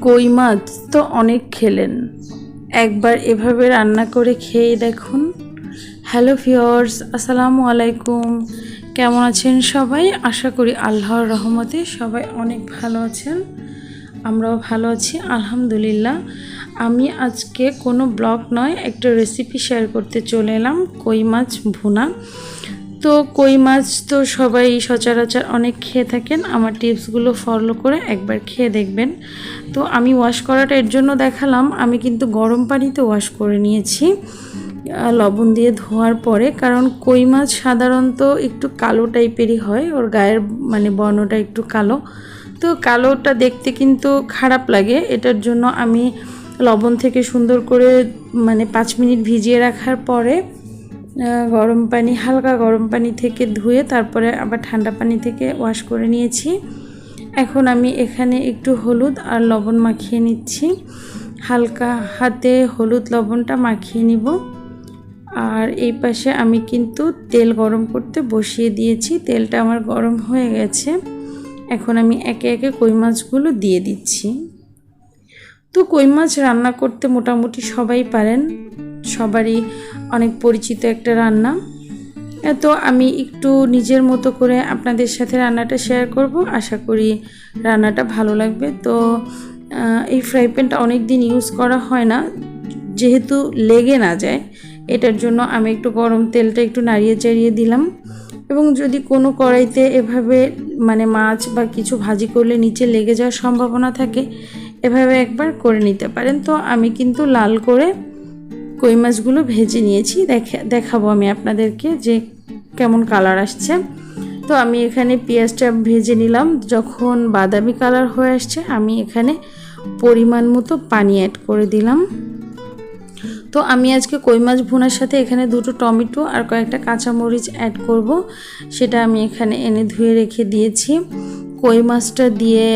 কই মাছ তো অনেক খেলেন। একবার এভাবে রান্না করে খেয়ে দেখুন। হ্যালো ফিওর্স আসসালামু আলাইকুম। কেমন আছেন সবাই? আশা করি আল্লাহর রহমতে সবাই অনেক ভালো আছেন। আমরাও ভালো আছি, আলহামদুলিল্লাহ। আমি আজকে কোনো ব্লগ নয়, একটা রেসিপি শেয়ার করতে চলে এলাম, কই মাছ ভুনা। তো কই মাছ তো সবাই সচরাচর অনেক খেয়ে থাকেন। আমার টিপসগুলো ফলো করে একবার খেয়ে দেখবেন। তো আমি ওয়াশ করাটা এর জন্য দেখালাম। আমি কিন্তু গরম পানিতে ওয়াশ করে নিয়েছি। লবণ দিয়ে ধোয়ার পরে, কারণ কই মাছ সাধারণত একটু কালো টাইপেরই হয়। ওর গায়ের মানে বর্ণটা একটু কালো। তো কালোটা দেখতে কিন্তু খারাপ লাগে। এটার জন্য আমি লবণ থেকে সুন্দর করে মানে পাঁচ মিনিট ভিজিয়ে রাখার পরে গরম পানি, হালকা গরম পানি থেকে ধুয়ে তারপরে আবার ঠান্ডা পানি থেকে ওয়াশ করে নিয়েছি। এখন আমি এখানে একটু হলুদ আর লবণ মাখিয়ে নিচ্ছি। হালকা হাতে হলুদ লবণটা মাখিয়ে নিব। আর এই পাশে আমি কিন্তু তেল গরম করতে বসিয়ে দিয়েছি। তেলটা আমার গরম হয়ে গেছে। এখন আমি একে একে কই মাছগুলো দিয়ে দিচ্ছি। তো কই মাছ রান্না করতে মোটামুটি সবাই পারেন। সবারই অনেক পরিচিত একটা রান্না। তো আমি একটু নিজের মতো করে আপনাদের সাথে রান্নাটা শেয়ার করব। আশা করি রান্নাটা ভালো লাগবে। তো এই ফ্রাই প্যানটা অনেক দিন ইউজ করা হয় না। যেহেতু লেগে না যায়, এটার জন্য আমি একটু গরম তেলটা একটু নাড়িয়ে চাড়িয়ে দিলাম। এবং যদি কোনো কড়াইতে এভাবে মানে মাছ বা কিছু ভাজি করলে নিচে লেগে যাওয়ার সম্ভাবনা থাকে, এভাবে একবার করে নিতে পারেন। তো আমি কিন্তু লাল করে কই মাছগুলো ভেজে নিয়েছি। দেখে, দেখাবো আমি আপনাদেরকে যে কেমন কালার আসছে। তো আমি এখানে পেঁয়াজটা ভেজে নিলাম। যখন বাদামি কালার হয়ে আসছে, আমি এখানে পরিমাণ মতো পানি অ্যাড করে দিলাম। তো আমি আজকে কই মাছ ভুনার সাথে এখানে দুটো টমেটো আর কয়েকটা কাঁচামরিচ অ্যাড করব। সেটা আমি এখানে এনে ধুয়ে রেখে দিয়েছি। কই মাছটা দিয়ে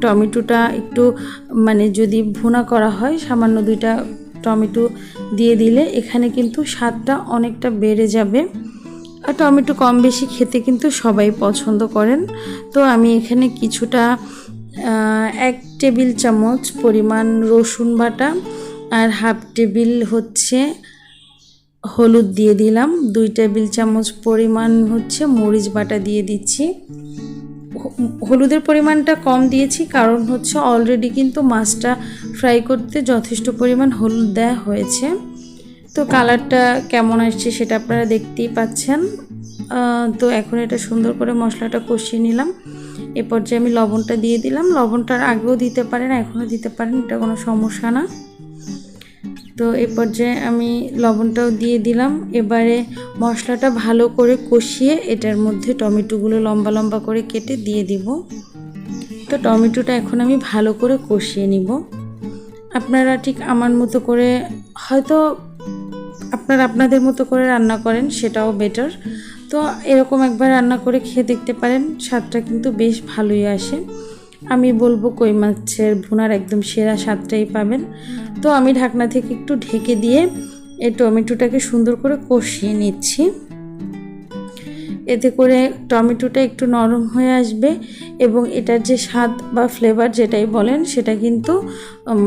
টমেটোটা একটু মানে যদি ভুনা করা হয়, সামান্য দুইটা টমেটো দিয়ে দিলে এখানে কিন্তু স্বাদটা অনেকটা বেড়ে যাবে। আর টমেটো কম বেশি খেতে কিন্তু সবাই পছন্দ করেন। তো আমি এখানে কিছুটা এক টেবিল চামচ পরিমাণ রসুন বাটা আর হাফ টেবিল হচ্ছে হলুদ দিয়ে দিলাম। দুই টেবিল চামচ পরিমাণ হচ্ছে মরিচ বাটা দিয়ে দিচ্ছি। হলুদের পরিমাণটা কম দিয়েছি, কারণ হচ্ছে অলরেডি কিন্তু মাছটা ফ্রাই করতে যথেষ্ট পরিমাণ হলুদ দেওয়া হয়েছে। তো কালারটা কেমন আসছে সেটা আপনারা দেখতেই পাচ্ছেন। তো এখন এটা সুন্দর করে মশলাটা কষিয়ে নিলাম। এ পর্যায়ে আমি লবণটা দিয়ে দিলাম। লবণটার আগেও দিতে পারেন, এখনও দিতে পারেন, এটা কোনো সমস্যা না। তো এই পর্যায়ে আমি লবণটাও দিয়ে দিলাম। এবারে মশলাটা ভালো করে কষিয়ে এটার মধ্যে টমেটোগুলো লম্বা লম্বা করে কেটে দিয়ে দিব। তো টমেটোটা এখন আমি ভালো করে কষিয়ে নিব। আপনারা ঠিক আমার মতো করে হয়তো আপনারা আপনাদের মতো করে রান্না করেন, সেটাও বেটার তো এরকম একবার রান্না করে খেয়ে দেখতে পারেন, স্বাদটা কিন্তু বেশ ভালোই আসে। আমি বলব কই মাছের ভুনার একদম সেরা স্বাদটাই পাবেন। তো আমি ঢাকনা থেকে একটু ঢেকে দিয়ে এই টমেটোটাকে সুন্দর করে কষিয়ে নিচ্ছি। এতে করে টমেটোটা একটু নরম হয়ে আসবে এবং এটার যে স্বাদ বা ফ্লেভার যেটাই বলেন, সেটা কিন্তু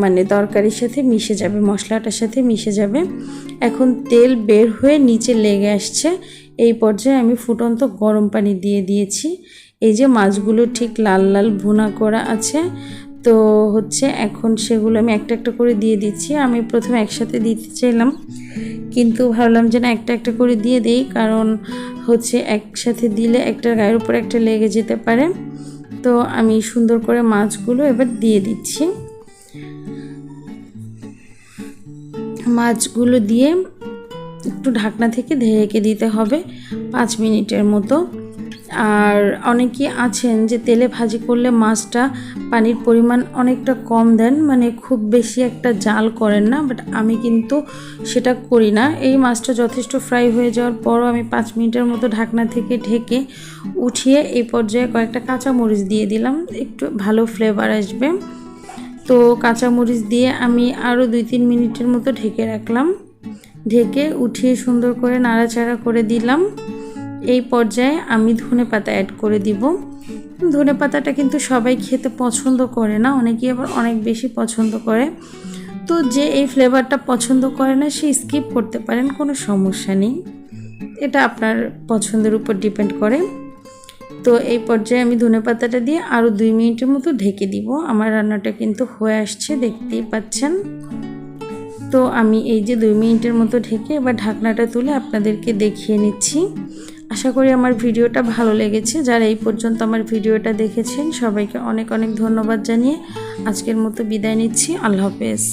মানে তরকারির সাথে মিশে যাবে, মশলাটার সাথে মিশে যাবে। এখন তেল বের হয়ে নিচে লেগে আসছে। এই পর্যায়ে আমি ফুটন্ত গরম পানি দিয়ে দিয়েছি। এই যে মাছগুলো ঠিক লাল লাল ভুনা করা আছে, তো হচ্ছে এখন সেগুলো আমি একটা একটা করে দিয়ে দিচ্ছি। আমি প্রথমে একসাথে দিতে চাইলাম, কিন্তু ভাবলাম যে না একটা একটা করে দিয়ে দিই, কারণ হচ্ছে একসাথে দিলে একটা গায়ের উপর একটা লেগে যেতে পারে। তো আমি সুন্দর করে মাছগুলো এবার দিয়ে দিচ্ছি। মাছগুলো দিয়ে একটু ঢাকনা থেকে ঢেকে দিতে হবে, পাঁচ মিনিটের মতো। আর অনেকে আছেন যে তেলে ভাজি করলে মাছটা পানির পরিমাণ অনেকটা কম দেন মানে খুব বেশি একটা জাল করেন না বাট আমি কিন্তু সেটা করি না। এই মাছটা যথেষ্ট ফ্রাই হয়ে যাওয়ার পরও আমি পাঁচ মিনিটের মতো ঢাকনা থেকে ঢেকে উঠিয়ে এই পর্যায়ে কয়েকটা কাঁচামরিচ দিয়ে দিলাম, একটু ভালো ফ্লেভার আসবে। তো কাঁচামরিচ দিয়ে আমি আরও দুই তিন মিনিটের মতো ঢেকে রাখলাম। ঢেকে উঠিয়ে সুন্দর করে নাড়াচাড়া করে দিলাম। এই পর্যায়ে আমি ধনে পাতা অ্যাড করে দিব। ধনে পাতাটা কিন্তু সবাই খেতে পছন্দ করে না, অনেকেই আবার অনেক বেশি পছন্দ করে। তো যে এই ফ্লেভারটা পছন্দ করে না, সে স্কিপ করতে পারেন, কোনো সমস্যা নেই। এটা আপনার পছন্দের উপর ডিপেন্ড করে। তো এই পর্যায়ে আমি ধনে পাতাটা দিয়ে আরও দুই মিনিটের মতো ঢেকে দিব। আমার রান্নাটা কিন্তু হয়ে আসছে, দেখতেই পাচ্ছেন। তো আমি এই যে দুই মিনিটের মতো ঢেকে এবার ঢাকনাটা তুলে আপনাদেরকে দেখিয়ে নিচ্ছি। আশা করি আমার ভিডিওটা ভালো লেগেছে। যারা এই পর্যন্ত আমার ভিডিওটা দেখেছেন, সবাইকে অনেক অনেক ধন্যবাদ জানিয়ে আজকের মতো বিদায় নিচ্ছি। আল্লাহ হাফেজ।